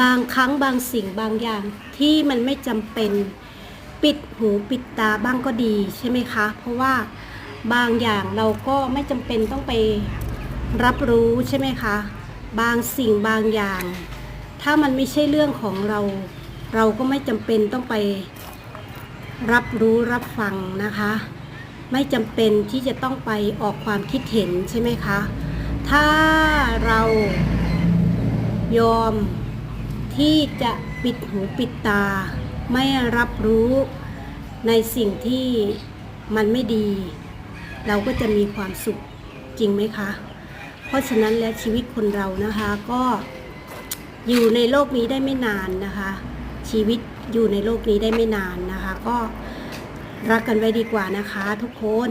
บางครั้งบางสิ่งบางอย่างที่มันไม่จำเป็นปิดหูปิดตาบ้างก็ดีใช่ไหมคะ เพราะว่าบางอย่างเราก็ไม่จำเป็นต้องไปรับรู้ใช่ไหมคะ บางสิ่งบางอย่าง ถ้ามันไม่ใช่เรื่องของเรา เราก็ไม่จำเป็นต้องไปรับรู้รับฟังนะคะ ไม่จำเป็นที่จะต้องไปออกความคิดเห็นใช่ไหมคะ ถ้าเรายอม ที่จะปิดหูปิดตา ไม่รับรู้ในสิ่งที่มันไม่ดี เราก็จะมีความสุขจริงไหมคะ เพราะฉะนั้นแล้วชีวิตคนเรานะคะก็อยู่ในโลกนี้ได้ไม่นานนะคะ ชีวิตอยู่ในโลกนี้ได้ไม่นานนะคะ ก็รักกันไว้ดีกว่านะคะทุกคน